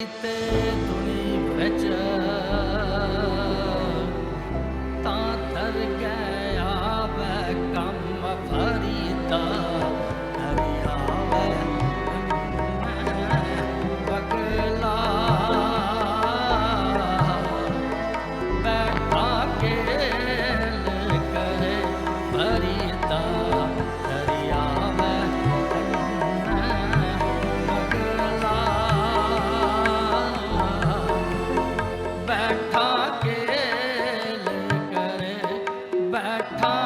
ਤੇ ਤੁਣੀ ਵਿੱਚ ਤਾਂ ਤਰ ਗਿਆ ਵੇ ਕੰਮ ਫਰੀਦਾ ਬੈਠਾ ਕੇ ਲੈ ਕਰੇ back time.